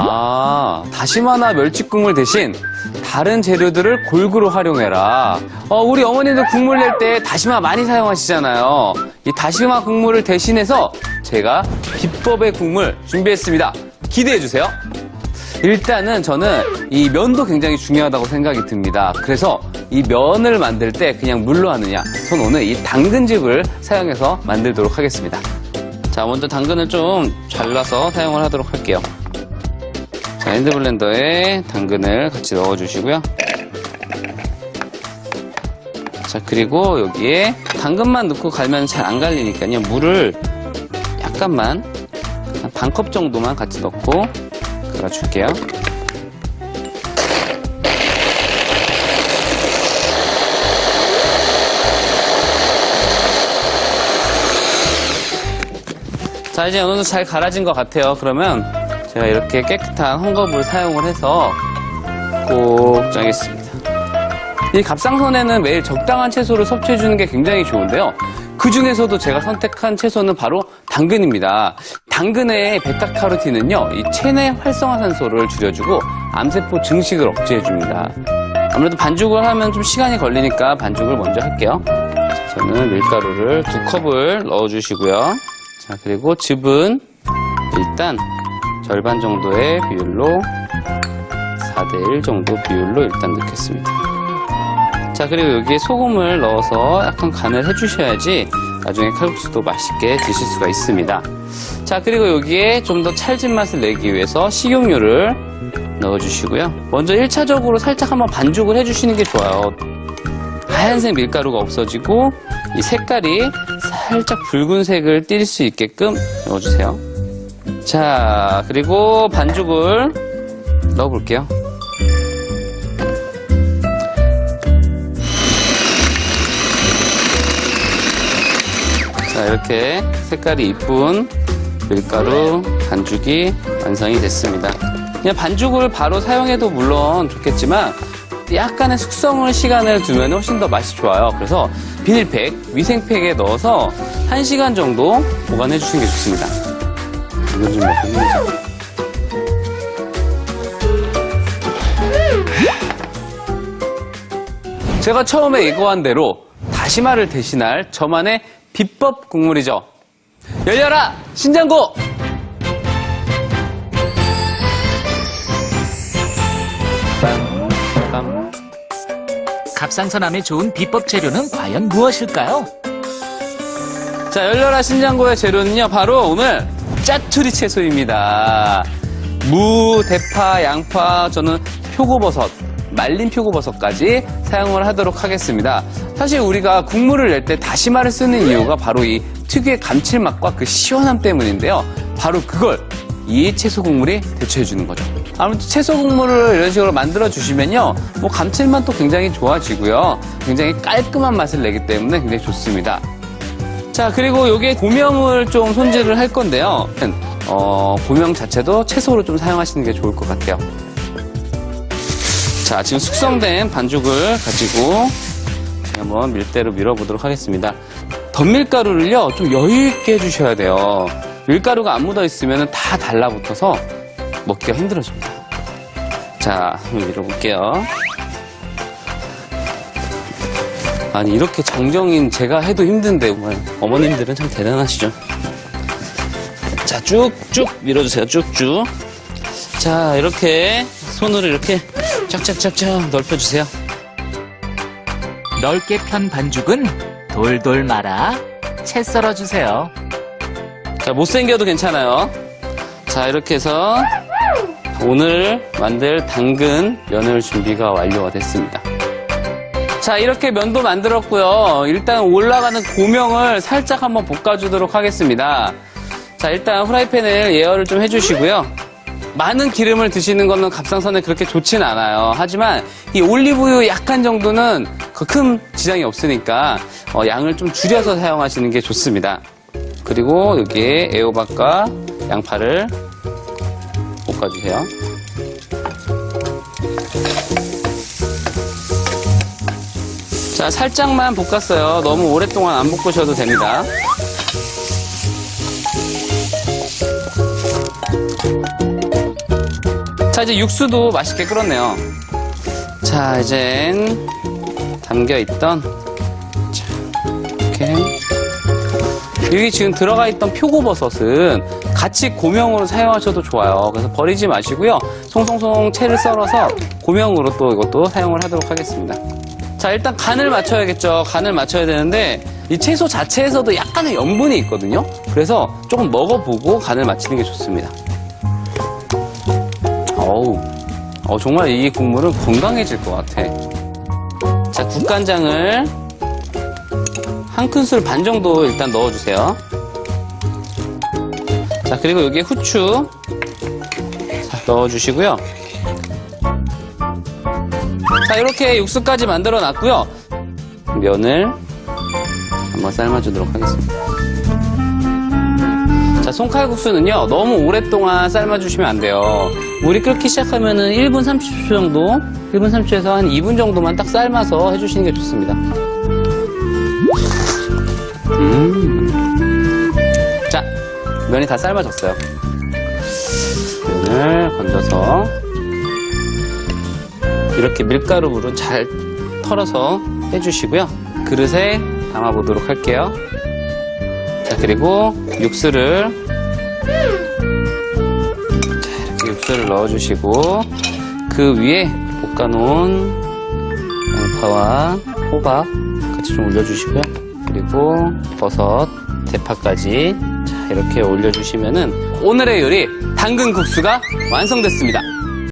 아, 다시마나 멸치국물 대신 다른 재료들을 골고루 활용해라. 어, 우리 어머님들 국물 낼 때 다시마 많이 사용하시잖아요. 이 다시마 국물을 대신해서 제가 비법의 국물 준비했습니다. 기대해 주세요. 일단은 저는 이 면도 굉장히 중요하다고 생각이 듭니다. 그래서 이 면을 만들 때 그냥 물로 하느냐, 전 오늘 이 당근즙을 사용해서 만들도록 하겠습니다. 자, 먼저 당근을 좀 잘라서 사용을 하도록 할게요. 자, 핸드블렌더에 당근을 같이 넣어주시고요. 자, 그리고 여기에 당근만 넣고 갈면 잘 안 갈리니까요. 물을 약간만, 한반컵 정도만 같이 넣고 갈아줄게요. 자, 이제 어느 정도 잘 갈아진 것 같아요. 그러면 제가 이렇게 깨끗한 헝겊을 사용을 해서 꼭 짜겠습니다. 이 갑상선에는 매일 적당한 채소를 섭취해주는 게 굉장히 좋은데요. 그 중에서도 제가 선택한 채소는 바로 당근입니다. 당근의 베타카로틴은요, 이 체내 활성화산소를 줄여주고 암세포 증식을 억제해줍니다. 아무래도 반죽을 하면 좀 시간이 걸리니까 반죽을 먼저 할게요. 자, 저는 밀가루를 두 컵을 넣어주시고요. 자, 그리고 즙은 일단 절반 정도의 비율로 4대1 정도 비율로 일단 넣겠습니다. 자, 그리고 여기에 소금을 넣어서 약간 간을 해주셔야지 나중에 칼국수도 맛있게 드실 수가 있습니다. 자, 그리고 여기에 좀 더 찰진 맛을 내기 위해서 식용유를 넣어주시고요. 먼저 1차적으로 살짝 한번 반죽을 해주시는 게 좋아요. 하얀색 밀가루가 없어지고 이 색깔이 살짝 붉은색을 띌 수 있게끔 넣어주세요. 자, 그리고 반죽을 넣어볼게요. 자, 이렇게 색깔이 이쁜 밀가루 반죽이 완성이 됐습니다. 그냥 반죽을 바로 사용해도 물론 좋겠지만 약간의 숙성을 시간을 두면 훨씬 더 맛이 좋아요. 그래서 비닐팩, 위생팩에 넣어서 1시간 정도 보관해 주시는 게 좋습니다. 이건 좀 먹고 힘들죠. 제가 처음에 예고한 대로 다시마를 대신할 저만의 비법 국물이죠. 열려라! 신장고! 갑상선암에 좋은 비법 재료는 과연 무엇일까요? 자, 열려라 신장고의 재료는요, 바로 오늘 짜투리 채소입니다. 무, 대파, 양파, 저는 표고버섯, 말린 표고버섯까지 사용을 하도록 하겠습니다. 사실 우리가 국물을 낼 때 다시마를 쓰는 이유가 바로 이 특유의 감칠맛과 그 시원함 때문인데요. 바로 그걸 이 채소 국물이 대체해 주는 거죠. 아무튼 채소 국물을 이런 식으로 만들어 주시면요. 뭐 감칠맛도 굉장히 좋아지고요. 굉장히 깔끔한 맛을 내기 때문에 굉장히 좋습니다. 자, 그리고 요게 고명을 좀 손질을 할 건데요. 어, 고명 자체도 채소로 좀 사용하시는 게 좋을 것 같아요. 자, 지금 숙성된 반죽을 가지고 한번 밀대로 밀어보도록 하겠습니다. 덧밀가루를요, 좀 여유있게 해주셔야 돼요. 밀가루가 안 묻어 있으면 다 달라붙어서 먹기가 힘들어집니다. 자, 한번 밀어볼게요. 아니 이렇게 정정인 제가 해도 힘든데 어머님들은 참 대단하시죠. 자 쭉쭉 밀어주세요. 쭉쭉. 자 이렇게 손으로 이렇게 쫙쫙쫙쫙 넓혀주세요. 넓게 편 반죽은 돌돌 말아 채 썰어주세요. 자 못생겨도 괜찮아요. 자 이렇게 해서 오늘 만들 당근 면을 준비가 완료가 됐습니다. 자 이렇게 면도 만들었고요. 일단 올라가는 고명을 살짝 한번 볶아주도록 하겠습니다. 자 일단 후라이팬을 예열을 좀 해주시고요. 많은 기름을 드시는 거는 갑상선에 그렇게 좋지는 않아요. 하지만 이 올리브유 약간 정도는 그 큰 지장이 없으니까 어, 양을 좀 줄여서 사용하시는 게 좋습니다. 그리고 여기에 애호박과 양파를 볶아주세요. 자, 살짝만 볶았어요. 너무 오랫동안 안 볶으셔도 됩니다. 자, 이제 육수도 맛있게 끓었네요. 자, 이젠 담겨있던, 자, 이렇게. 여기 지금 들어가 있던 표고버섯은 같이 고명으로 사용하셔도 좋아요. 그래서 버리지 마시고요. 송송송 채를 썰어서 고명으로 또 이것도 사용을 하도록 하겠습니다. 자, 일단 간을 맞춰야겠죠. 간을 맞춰야 되는데 이 채소 자체에서도 약간의 염분이 있거든요. 그래서 조금 먹어보고 간을 맞추는 게 좋습니다. 어우, 어, 정말 이 국물은 건강해질 것 같아. 자, 국간장을 한 큰술 반 정도 일단 넣어주세요. 자, 그리고 여기에 후추 자, 넣어주시고요. 자, 이렇게 육수까지 만들어 놨고요. 면을 한번 삶아주도록 하겠습니다. 자, 손칼국수는요, 너무 오랫동안 삶아주시면 안 돼요. 물이 끓기 시작하면은 1분 30초 정도, 1분 30초에서 한 2분 정도만 딱 삶아서 해주시는 게 좋습니다. 음. 자, 면이 다 삶아졌어요. 면을 건져서 이렇게 밀가루 물은 잘 털어서 해주시고요. 그릇에 담아보도록 할게요. 자, 그리고 육수를 자, 이렇게 육수를 넣어주시고 그 위에 볶아놓은 양파와 호박 같이 좀 올려주시고요. 그리고 버섯, 대파까지 자, 이렇게 올려주시면은 오늘의 요리 당근 국수가 완성됐습니다.